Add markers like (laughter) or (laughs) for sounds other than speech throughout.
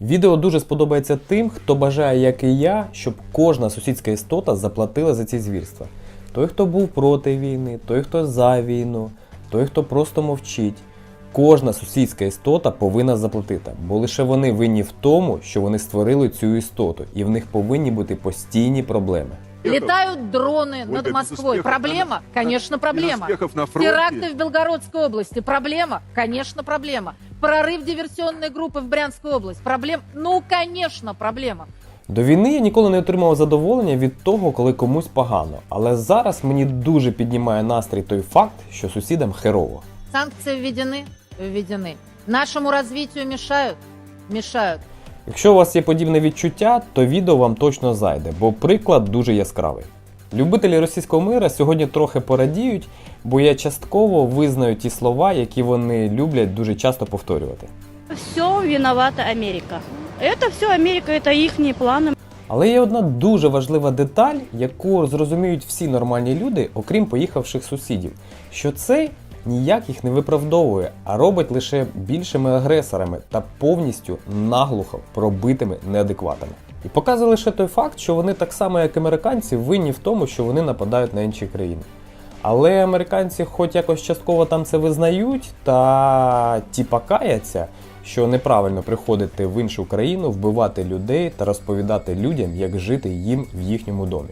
Відео дуже сподобається тим, хто бажає, як і я, щоб кожна сусідська істота заплатила за ці звірства. Той, хто був проти війни, той, хто за війну, той, хто просто мовчить. Кожна сусідська істота повинна заплатити, бо лише вони винні в тому, що вони створили цю істоту, і в них повинні бути постійні проблеми. Летают дроны Вот над без Москвой. успехов Проблема? на- Конечно, Без проблема. успехов на фронте. Теракты в Белгородской области. Проблема? Конечно, проблема. Прорыв диверсионной группы в Брянскую область. Проблем? Ну, конечно, проблема. До війни я ніколи не отримав задоволення від того, коли комусь погано. Але зараз мені дуже піднімає настрій той факт, що сусідам херово. Санкции введены? Введены. Нашему развитию мешают? Мешают. Якщо у вас є подібне відчуття, то відео вам точно зайде, бо приклад дуже яскравий. Любителі російського мира сьогодні трохи порадіють, бо я частково визнаю ті слова, які вони люблять дуже часто повторювати. Все виновата Америка. Это все Америка, это их планы. Але є одна дуже важлива деталь, яку зрозуміють всі нормальні люди, окрім поїхавших сусідів, що це ніяк їх не виправдовує, а робить лише більшими агресорами та повністю наглухо пробитими неадекватами. І показує лише той факт, що вони так само, як американці, винні в тому, що вони нападають на інші країни. Але американці, хоч якось частково там це визнають, та тіпа каяться, що неправильно приходити в іншу країну, вбивати людей та розповідати людям, як жити їм в їхньому домі.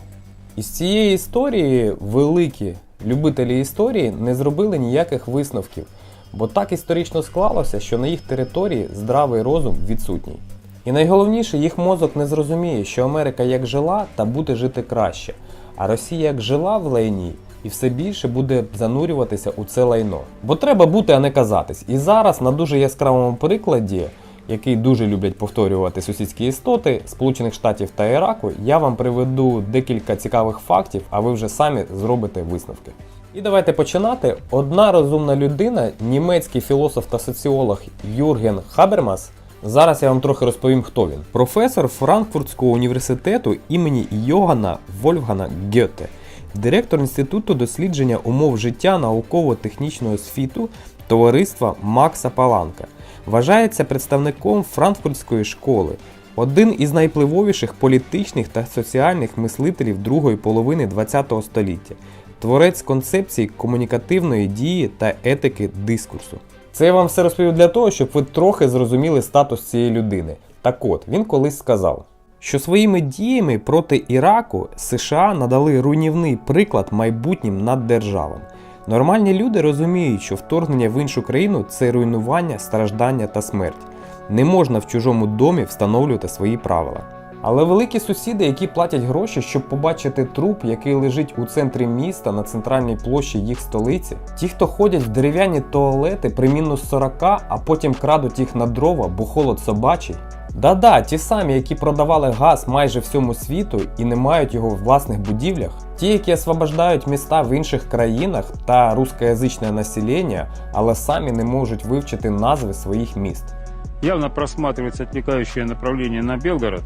Із цієї історії великі любителі історії не зробили ніяких висновків, бо так історично склалося, що на їх території здравий розум відсутній. І найголовніше, їх мозок не зрозуміє, що Америка як жила та буде жити краще, а Росія як жила в лайні і все більше буде занурюватися у це лайно. Бо треба бути, а не казатись. І зараз на дуже яскравому прикладі, який дуже люблять повторювати сусідські істоти Сполучених Штатів та Іраку, я вам приведу декілька цікавих фактів, а ви вже самі зробите висновки. І давайте починати. Одна розумна людина, німецький філософ та соціолог Юрген Хабермас. Зараз я вам трохи розповім, хто він. Професор Франкфуртського університету імені Йогана Вольфгана Гьоте, директор Інституту дослідження умов життя науково-технічного світу товариства Макса Паланка. Вважається представником Франкфуртської школи, один із найпливовіших політичних та соціальних мислителів другої половини ХХ століття, творець концепції комунікативної дії та етики дискурсу. Це я вам все розповів для того, щоб ви трохи зрозуміли статус цієї людини. Так от, він колись сказав, що своїми діями проти Іраку США надали руйнівний приклад майбутнім наддержавам. Нормальні люди розуміють, що вторгнення в іншу країну це руйнування, страждання та смерть. Не можна в чужому домі встановлювати свої правила. Але великі сусіди, які платять гроші, щоб побачити труп, який лежить у центрі міста на центральній площі їх столиці, ті, хто ходять в дерев'яні туалети при мінус 40, а потім крадуть їх на дрова, бо холод собачий. Да-да, ті самі, які продавали газ майже всьому світу і не мають його в власних будівлях, ті, які освобождають міста в інших країнах та рускоязичне населення, але самі не можуть вивчити назви своїх міст. Явно просматривается отвлекающее направление на Белгород.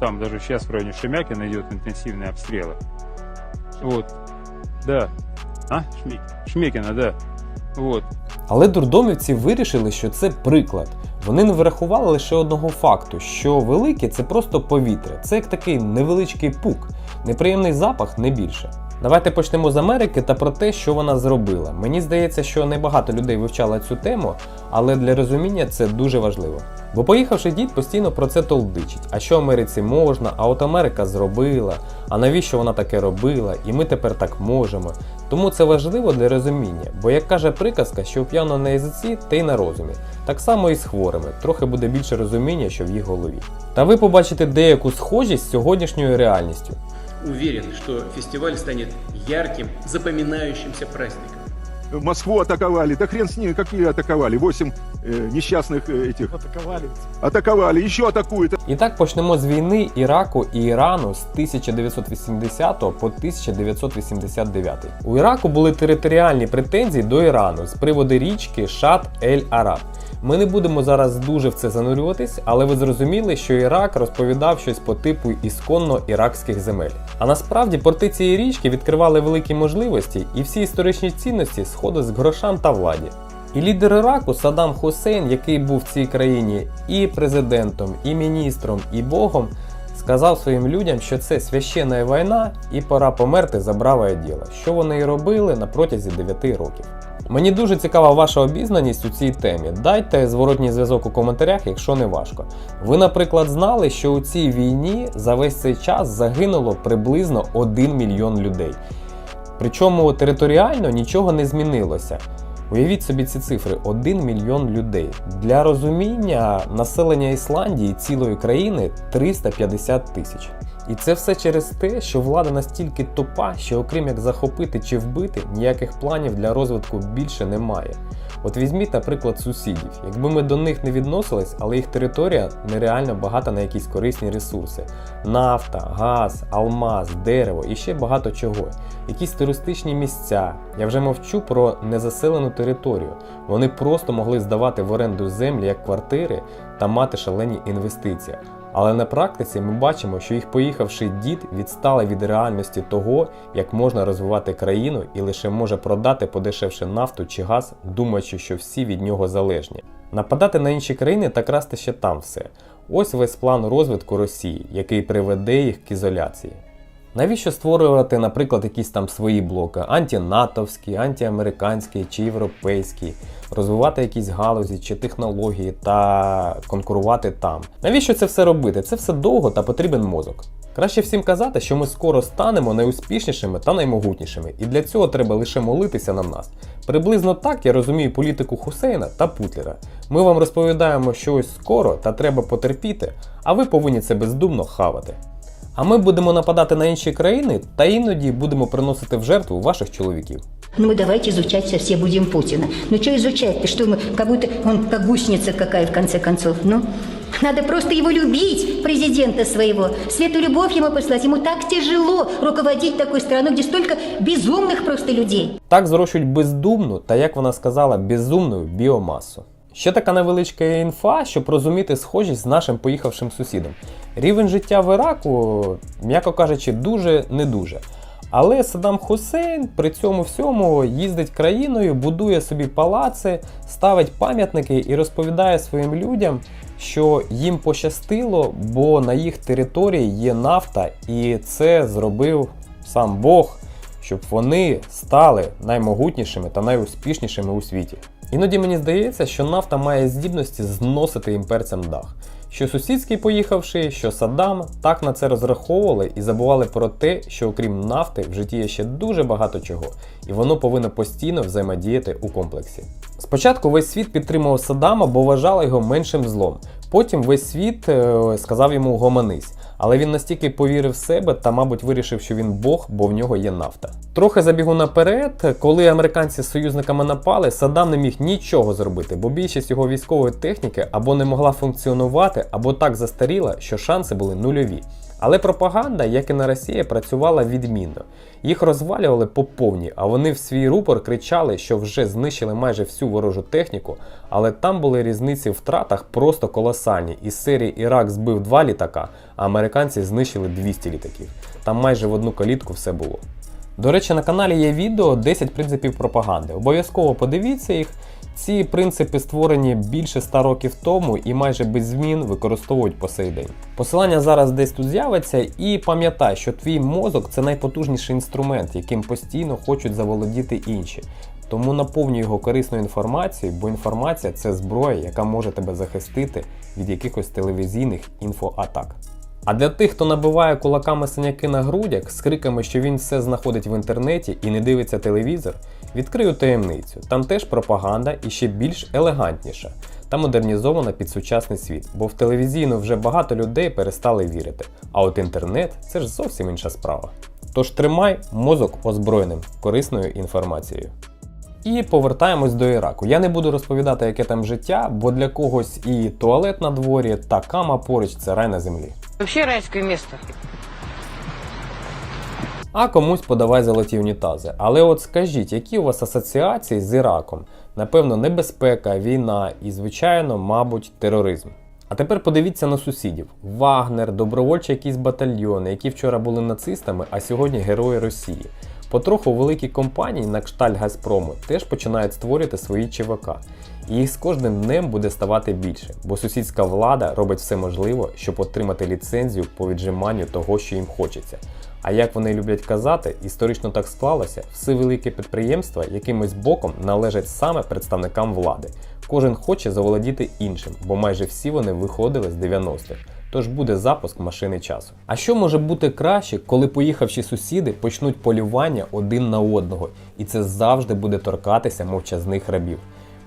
Там даже сейчас в районе Шемякина идет интенсивные обстрелы. Вот. Да. А? Шмек... Шмекина, да. Вот. Але дурдомівці вирішили, що це приклад. Вони не врахували лише одного факту, що велике це просто повітря, це як такий невеличкий пук, неприємний запах не більше. Давайте почнемо з Америки та про те, що вона зробила. Мені здається, що небагато людей вивчало цю тему, але для розуміння це дуже важливо. Бо поїхавши дід постійно про це толдичить. А що Америці можна, а от Америка зробила, а навіщо вона таке робила, і ми тепер так можемо. Тому це важливо для розуміння, бо як каже приказка, що п'яно на язиці, те й на розумі. Так само і з хворими, трохи буде більше розуміння, що в їх голові. Та ви побачите деяку схожість з сьогоднішньою реальністю. Уверен, что фестиваль станет ярким, запоминающимся праздником. Москву атаковали. Да хрен с ними, какие атаковали. Восемь э, несчастных э, этих. Атаковали. Атаковали. Еще атакуют. І так почнемо з війни Іраку і Ірану з 1980 по 1989. У Іраку були територіальні претензії до Ірану з приводу річки Шат Ель Араб. Ми не будемо зараз дуже в це занурюватись, але ви зрозуміли, що Ірак розповідав щось по типу ісконно іракських земель. А насправді порти цієї річки відкривали великі можливості, і всі історичні цінності сходять з грошам та владі. І лідер Іраку Саддам Хусейн, який був в цій країні і президентом, і міністром, і богом, сказав своїм людям, що це священна війна і пора померти за браве діло, що вони і робили на протязі 9 років. Мені дуже цікава ваша обізнаність у цій темі. Дайте зворотній зв'язок у коментарях, якщо не важко. Ви, наприклад, знали, що у цій війні за весь цей час загинуло приблизно 1 мільйон людей. Причому територіально нічого не змінилося. Уявіть собі ці цифри: 1 мільйон людей. Для розуміння населення Ісландії цілої країни 350 тисяч. І це все через те, що влада настільки тупа, що окрім як захопити чи вбити, ніяких планів для розвитку більше немає. От візьміть, наприклад, сусідів. Якби ми до них не відносились, але їх територія нереально багата на якісь корисні ресурси: нафта, газ, алмаз, дерево і ще багато чого. Якісь туристичні місця. Я вже мовчу про незаселену територію. Вони просто могли здавати в оренду землі як квартири та мати шалені інвестиції. Але на практиці ми бачимо, що їх поїхавший дід відстали від реальності того, як можна розвивати країну і лише може продати подешевше нафту чи газ, думаючи, що всі від нього залежні. Нападати на інші країни та красти ще там все. Ось весь план розвитку Росії, який приведе їх к ізоляції. Навіщо створювати, наприклад, якісь там свої блоки, антинатовські, антиамериканські чи європейські, розвивати якісь галузі чи технології та конкурувати там? Навіщо це все робити? Це все довго та потрібен мозок. Краще всім казати, що ми скоро станемо найуспішнішими та наймогутнішими, і для цього треба лише молитися на нас. Приблизно так я розумію політику Хусейна та Путлера. Ми вам розповідаємо, що ось скоро та треба потерпіти, а ви повинні це бездумно хавати. А ми будемо нападати на інші країни та іноді будемо приносити в жертву ваших чоловіків. Ну мы давайте изучать со все будем Путина. Ну что изучать-то, что мы, как будто он как гусеница какая в конце концов. Ну, надо просто его любить, президента своего. Свету любовь ему послать. Ему так тяжело руководить такой страной, где столько безумных просто людей. Так зрощують бездумну та, як вона сказала, безумну біомасу. Ще така невеличка інфа, щоб розуміти схожість з нашим поїхавшим сусідом. Рівень життя в Іраку, м'яко кажучи, дуже не дуже. Але Саддам Хусейн при цьому всьому їздить країною, будує собі палаци, ставить пам'ятники і розповідає своїм людям, що їм пощастило, бо на їх території є нафта, і це зробив сам Бог, щоб вони стали наймогутнішими та найуспішнішими у світі. Іноді мені здається, що нафта має здібності зносити імперцям дах. Що сусідський поїхавши, що Саддам так на це розраховували і забували про те, що окрім нафти в житті є ще дуже багато чого, і воно повинно постійно взаємодіяти у комплексі. Спочатку весь світ підтримував Саддама, бо вважали його меншим злом. Потім весь світ е, сказав йому гомонись. Але він настільки повірив в себе та, мабуть, вирішив, що він Бог, бо в нього є нафта. Трохи забігу наперед, коли американці з союзниками напали, Саддам не міг нічого зробити, бо більшість його військової техніки або не могла функціонувати, або так застаріла, що шанси були нульові. Але пропаганда, як і на Росії, працювала відмінно. Їх розвалювали по повній, а вони в свій рупор кричали, що вже знищили майже всю ворожу техніку, але там були різниці в втратах просто колосальні. Із серії Ірак збив два літака, а американці знищили 200 літаків. Там майже в одну калітку все було. До речі, на каналі є відео 10 принципів пропаганди. Обов'язково подивіться їх. Ці принципи створені більше 100 років тому і майже без змін використовують по сей день. Посилання зараз десь тут з'явиться, і пам'ятай, що твій мозок це найпотужніший інструмент, яким постійно хочуть заволодіти інші. Тому наповнюй його корисною інформацією, бо інформація це зброя, яка може тебе захистити від якихось телевізійних інфоатак. А для тих, хто набиває кулаками синяки на грудях з криками, що він все знаходить в інтернеті і не дивиться телевізор, відкрию таємницю. Там теж пропаганда і ще більш елегантніша та модернізована під сучасний світ, бо в телевізійну вже багато людей перестали вірити. А от інтернет це ж зовсім інша справа. Тож тримай мозок озброєним корисною інформацією. І повертаємось до Іраку. Я не буду розповідати, яке там життя, бо для когось і туалет на дворі, та кама поруч це рай на землі. Вообще райское место. А комусь подавай золоті унітази. Але от скажіть, які у вас асоціації з Іраком? Напевно, небезпека, війна і, звичайно, мабуть, тероризм. А тепер подивіться на сусідів: Вагнер, добровольчі якісь батальйони, які вчора були нацистами, а сьогодні герої Росії. Потроху великі компанії на кшталт Газпрому теж починають створювати свої ЧВК. І їх з кожним днем буде ставати більше, бо сусідська влада робить все можливе, щоб отримати ліцензію по віджиманню того, що їм хочеться. А як вони люблять казати, історично так склалося, всі великі підприємства якимось боком належать саме представникам влади. Кожен хоче заволодіти іншим, бо майже всі вони виходили з 90-х. Тож буде запуск машини часу. А що може бути краще, коли поїхавші сусіди почнуть полювання один на одного, і це завжди буде торкатися мовчазних рабів.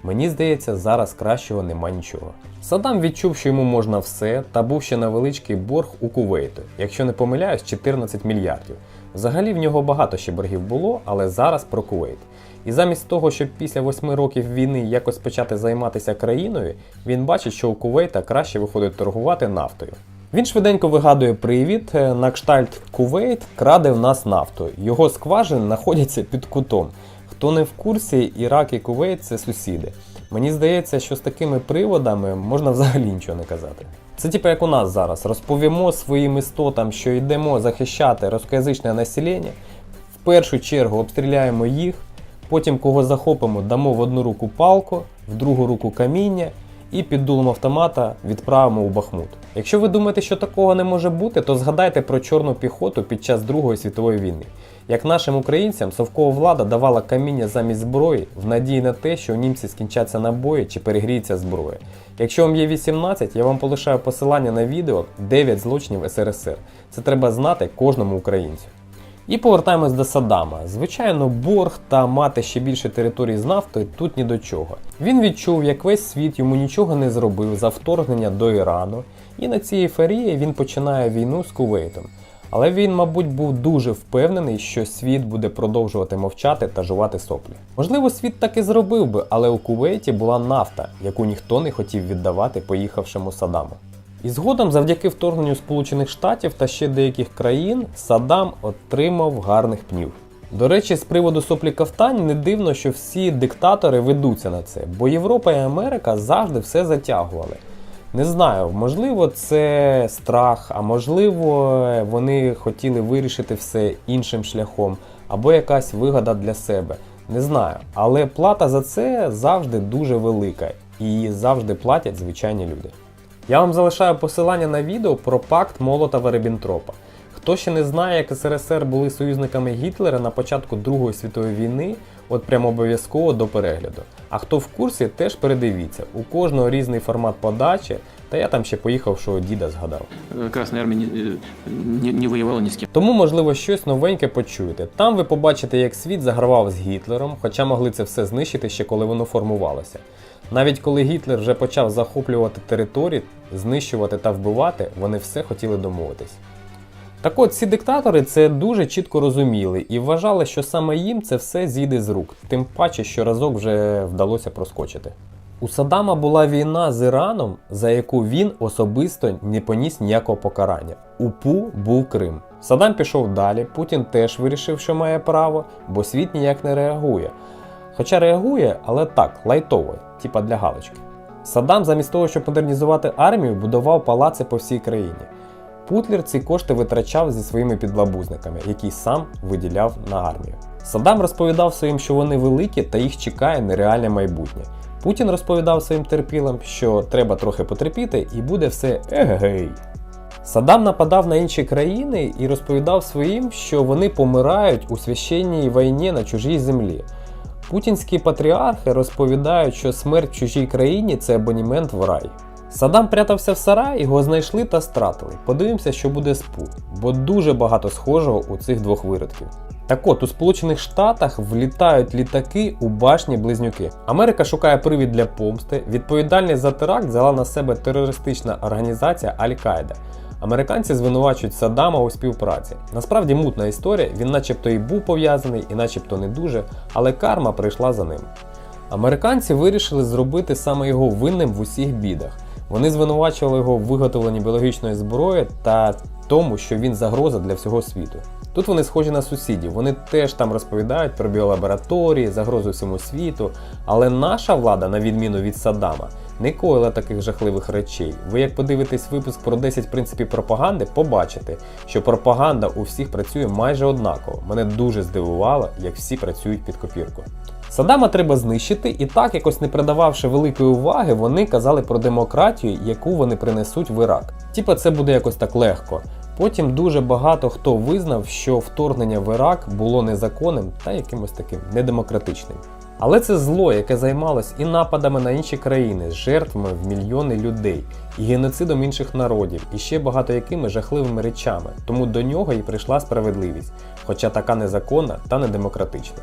Мені здається, зараз кращого нема нічого. Садам відчув, що йому можна все, та був ще невеличкий борг у Кувейту, якщо не помиляюсь, 14 мільярдів. Взагалі в нього багато ще боргів було, але зараз про Кувейт. І замість того, щоб після восьми років війни якось почати займатися країною, він бачить, що у Кувейта краще виходить торгувати нафтою. Він швиденько вигадує привід е, на кштальт Кувейт краде в нас нафту. Його скважини знаходяться під кутом. Хто не в курсі, Ірак і Кувейт це сусіди. Мені здається, що з такими приводами можна взагалі нічого не казати. Це типу як у нас зараз. Розповімо своїм істотам, що йдемо захищати рускоязичне населення, в першу чергу обстріляємо їх, потім кого захопимо, дамо в одну руку палку, в другу руку каміння і під дулом автомата відправимо у Бахмут. Якщо ви думаєте, що такого не може бути, то згадайте про чорну піхоту під час Другої світової війни. Як нашим українцям совкова влада давала каміння замість зброї в надії на те, що у німці скінчаться набої чи перегріється зброя. Якщо вам є 18, я вам полишаю посилання на відео 9 злочинів СРСР. Це треба знати кожному українцю. І повертаємось до Саддама. Звичайно, борг та мати ще більше територій з нафтою тут ні до чого. Він відчув, як весь світ йому нічого не зробив за вторгнення до Ірану, і на цій еферії він починає війну з Кувейтом. Але він, мабуть, був дуже впевнений, що світ буде продовжувати мовчати та жувати соплі. Можливо, світ так і зробив би, але у Кувейті була нафта, яку ніхто не хотів віддавати поїхавшому Садаму. І згодом, завдяки вторгненню Сполучених Штатів та ще деяких країн, Саддам отримав гарних пнів. До речі, з приводу соплі кафтань не дивно, що всі диктатори ведуться на це, бо Європа і Америка завжди все затягували. Не знаю, можливо, це страх, а можливо, вони хотіли вирішити все іншим шляхом, або якась вигода для себе. Не знаю. Але плата за це завжди дуже велика, і завжди платять звичайні люди. Я вам залишаю посилання на відео про пакт Молотова Ріббентропа. Хто ще не знає, як СРСР були союзниками Гітлера на початку Другої світової війни, от прямо обов'язково до перегляду. А хто в курсі, теж передивіться. У кожного різний формат подачі, та я там ще поїхав, що діда згадав. Э, Красная Армия не, не, не воевала ни с кем. Тому, можливо, щось новеньке почуєте. Там ви побачите, як світ загравав з Гітлером, хоча могли це все знищити ще коли воно формувалося. Навіть коли Гітлер вже почав захоплювати території, знищувати та вбивати, вони все хотіли домовитись. Так от ці диктатори це дуже чітко розуміли і вважали, що саме їм це все зійде з рук, тим паче, що разок вже вдалося проскочити. У Саддама була війна з Іраном, за яку він особисто не поніс ніякого покарання. У Пу був Крим. Саддам пішов далі, Путін теж вирішив, що має право, бо світ ніяк не реагує. Хоча реагує, але так, лайтово, типа для галочки. Саддам замість того, щоб модернізувати армію, будував палаци по всій країні. Путлер ці кошти витрачав зі своїми підлабузниками, які сам виділяв на армію. Саддам розповідав своїм, що вони великі та їх чекає нереальне майбутнє. Путін розповідав своїм терпілим, що треба трохи потерпіти і буде все егегей. Саддам нападав на інші країни і розповідав своїм, що вони помирають у священній війні на чужій землі. Путінські патріархи розповідають, що смерть в чужій країні це абонімент в рай. Саддам прятався в сарай, його знайшли та стратили. Подивимося, що буде з Пу, бо дуже багато схожого у цих двох виродків. Так от, у Сполучених Штатах влітають літаки у башні близнюки. Америка шукає привід для помсти. Відповідальність за теракт взяла на себе терористична організація Аль-Каїда. Американці звинувачують Саддама у співпраці. Насправді мутна історія, він начебто і був пов'язаний, і начебто не дуже, але карма прийшла за ним. Американці вирішили зробити саме його винним в усіх бідах. Вони звинувачували його в виготовленні біологічної зброї та тому, що він загроза для всього світу. Тут вони схожі на сусідів, вони теж там розповідають про біолабораторії, загрозу всьому світу. Але наша влада, на відміну від Саддама, не коїла таких жахливих речей. Ви як подивитесь випуск про 10 принципів пропаганди, побачите, що пропаганда у всіх працює майже однаково. Мене дуже здивувало, як всі працюють під копірку. Саддама треба знищити, і так, якось не придававши великої уваги, вони казали про демократію, яку вони принесуть в Ірак. Типа це буде якось так легко. Потім дуже багато хто визнав, що вторгнення в Ірак було незаконним та якимось таким недемократичним. Але це зло, яке займалось і нападами на інші країни, жертвами в мільйони людей, і геноцидом інших народів, і ще багато якими жахливими речами. Тому до нього і прийшла справедливість, хоча така незаконна та недемократична.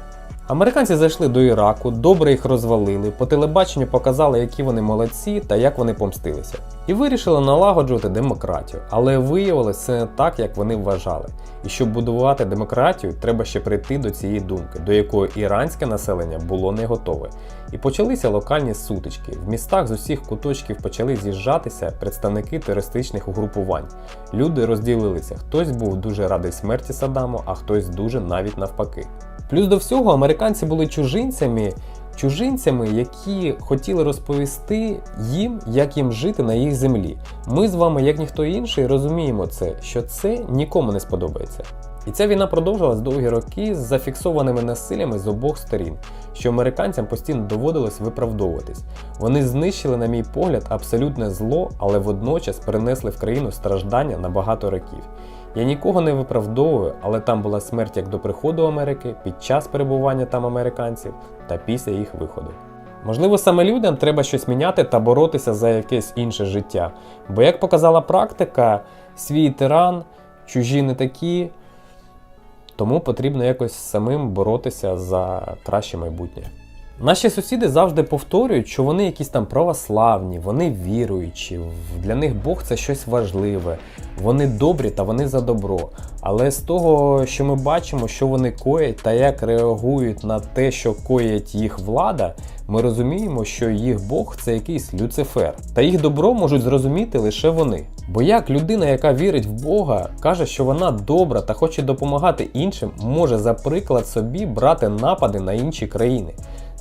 Американці зайшли до Іраку, добре їх розвалили, по телебаченню показали, які вони молодці та як вони помстилися. І вирішили налагоджувати демократію. Але виявилось це не так, як вони вважали. І щоб будувати демократію, треба ще прийти до цієї думки, до якої іранське населення було не готове. І почалися локальні сутички. В містах з усіх куточків почали з'їжджатися представники терористичних угрупувань. Люди розділилися, хтось був дуже радий смерті Саддаму, а хтось дуже навіть навпаки. Плюс до всього американці були чужинцями, чужинцями, які хотіли розповісти їм, як їм жити на їх землі. Ми з вами, як ніхто інший, розуміємо це, що це нікому не сподобається. І ця війна продовжилась довгі роки з зафіксованими насиллями з обох сторін, що американцям постійно доводилось виправдовуватись. Вони знищили, на мій погляд, абсолютне зло, але водночас перенесли в країну страждання на багато років. Я нікого не виправдовую, але там була смерть як до приходу Америки, під час перебування там американців та після їх виходу. Можливо, саме людям треба щось міняти та боротися за якесь інше життя. Бо, як показала практика, свій тиран, чужі не такі, тому потрібно якось самим боротися за краще майбутнє. Наші сусіди завжди повторюють, що вони якісь там православні, вони віруючі, для них Бог це щось важливе, вони добрі та вони за добро. Але з того, що ми бачимо, що вони коять та як реагують на те, що коять їх влада, ми розуміємо, що їх Бог це якийсь Люцифер. Та їх добро можуть зрозуміти лише вони. Бо як людина, яка вірить в Бога, каже, що вона добра та хоче допомагати іншим, може за приклад собі брати напади на інші країни.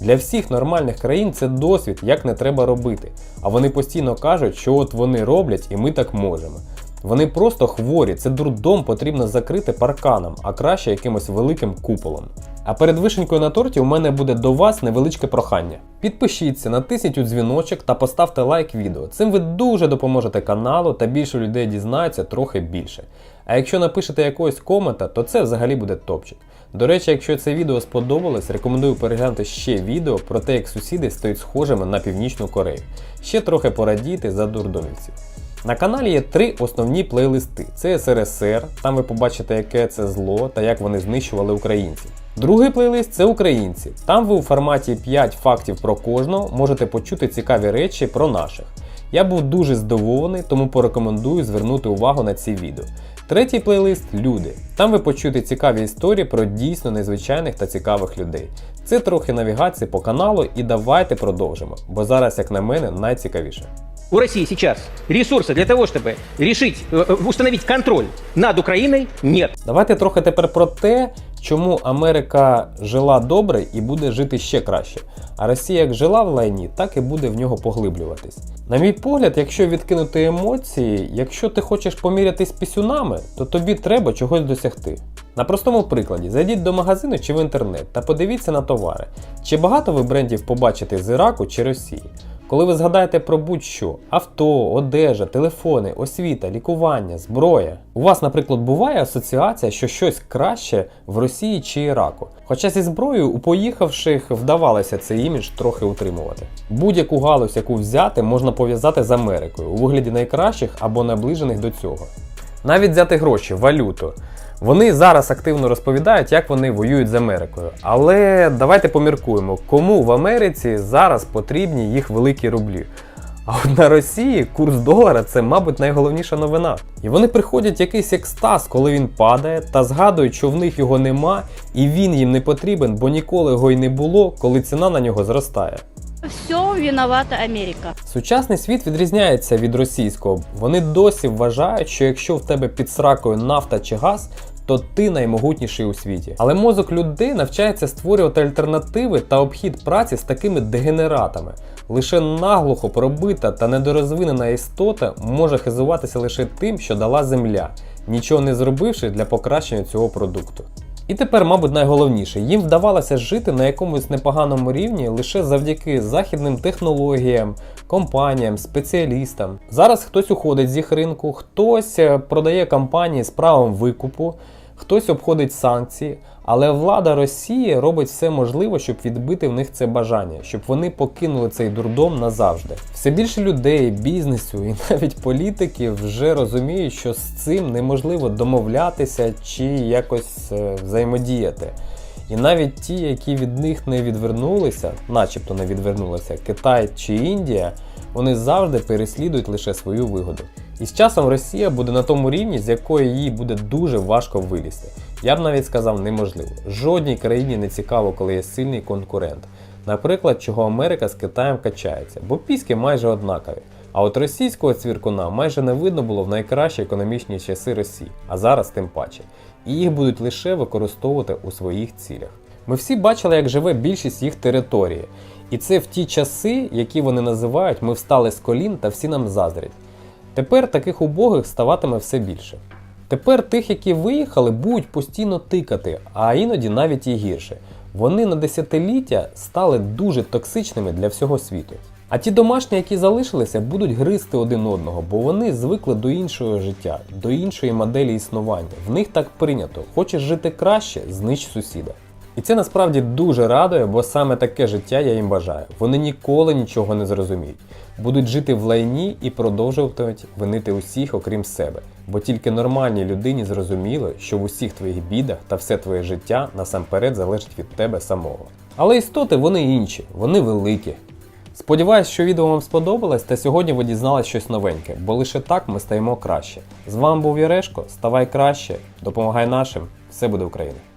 Для всіх нормальних країн це досвід, як не треба робити. А вони постійно кажуть, що от вони роблять і ми так можемо. Вони просто хворі, це дурдом потрібно закрити парканом, а краще якимось великим куполом. А перед вишенькою на торті у мене буде до вас невеличке прохання. Підпишіться, натисніть у дзвіночок та поставте лайк відео. Цим ви дуже допоможете каналу та більше людей дізнається трохи більше. А якщо напишете якогось комента, то це взагалі буде топчик. До речі, якщо це відео сподобалось, рекомендую переглянути ще відео про те, як сусіди стають схожими на Північну Корею. Ще трохи порадіти за дурдомівців. На каналі є три основні плейлисти: це СРСР, там ви побачите, яке це зло та як вони знищували українців. Другий плейлист це українці. Там ви у форматі 5 фактів про кожного можете почути цікаві речі про наших. Я був дуже здивований, тому порекомендую звернути увагу на ці відео. Третій плейлист люди. Там ви почуєте цікаві історії про дійсно незвичайних та цікавих людей. Це трохи навігації по каналу і давайте продовжимо, бо зараз, як на мене, найцікавіше. У России сейчас ресурсы для того, чтобы решить, э, э, установить контроль над Украиной, нет. Давайте трохи тепер про те, чому Америка жила добре і буде жити ще краще. А Росія як жила в лайні, так і буде в нього поглиблюватись. На мій погляд, якщо відкинути емоції, якщо ти хочеш помірятись пісюнами, то тобі треба чогось досягти. На простому прикладі, зайдіть до магазину чи в інтернет та подивіться на товари. Чи багато ви брендів побачите з Іраку чи Росії? Коли ви згадаєте про будь-що авто, одежа, телефони, освіта, лікування, зброя, у вас, наприклад, буває асоціація, що щось краще в Росії чи Іраку. Хоча зі зброєю у поїхавших вдавалося цей імідж трохи утримувати. Будь-яку галузь, яку взяти, можна пов'язати з Америкою у вигляді найкращих або наближених до цього. Навіть взяти гроші, валюту. Вони зараз активно розповідають, як вони воюють з Америкою. Але давайте поміркуємо, кому в Америці зараз потрібні їх великі рублі. А от на Росії курс долара це, мабуть, найголовніша новина. І вони приходять в якийсь екстаз, коли він падає, та згадують, що в них його нема, і він їм не потрібен, бо ніколи його й не було, коли ціна на нього зростає. Все виновата Америка. Сучасний світ відрізняється від російського. Вони досі вважають, що якщо в тебе під сракою нафта чи газ, то ти наймогутніший у світі. Але мозок людей навчається створювати альтернативи та обхід праці з такими дегенератами. Лише наглухо пробита та недорозвинена істота може хизуватися лише тим, що дала земля, нічого не зробивши для покращення цього продукту. І тепер, мабуть, найголовніше, їм вдавалося жити на якомусь непоганому рівні лише завдяки західним технологіям, компаніям, спеціалістам. Зараз хтось уходить з їх ринку, хтось е, продає компанії з правом викупу, хтось обходить санкції. Але влада Росії робить все можливе, щоб відбити в них це бажання, щоб вони покинули цей дурдом назавжди. Все більше людей, бізнесу і (laughs) навіть політики вже розуміють, що з цим неможливо домовлятися чи якось е, взаємодіяти. І навіть ті, які від них не відвернулися, начебто не відвернулися, Китай чи Індія, вони завжди переслідують лише свою вигоду. І з часом Росія буде на тому рівні, з якої їй буде дуже важко вилізти. Я б навіть сказав неможливо. Жодній країні не цікаво, коли є сильний конкурент. Наприклад, чого Америка з Китаєм качається, бо піски майже однакові. А от російського цвіркуна майже не видно було в найкращі економічні часи Росії, а зараз тим паче. І їх будуть лише використовувати у своїх цілях. Ми всі бачили, як живе більшість їх території. І це в ті часи, які вони називають ми встали з колін та всі нам заздрять. Тепер таких убогих ставатиме все більше. Тепер тих, які виїхали, будуть постійно тикати, а іноді навіть і гірше. Вони на десятиліття стали дуже токсичними для всього світу. А ті домашні, які залишилися, будуть гризти один одного, бо вони звикли до іншого життя, до іншої моделі існування. В них так прийнято. Хочеш жити краще, знищ сусіда. І це насправді дуже радує, бо саме таке життя я їм бажаю. Вони ніколи нічого не зрозуміють. Будуть жити в лайні і продовжуватимуть винити усіх, окрім себе. Бо тільки нормальній людині зрозуміло, що в усіх твоїх бідах та все твоє життя насамперед залежить від тебе самого. Але істоти вони інші, вони великі. Сподіваюсь, що відео вам сподобалось та сьогодні ви дізнались щось новеньке, бо лише так ми стаємо краще. З вами був Ярешко, ставай краще, допомагай нашим, все буде Україна!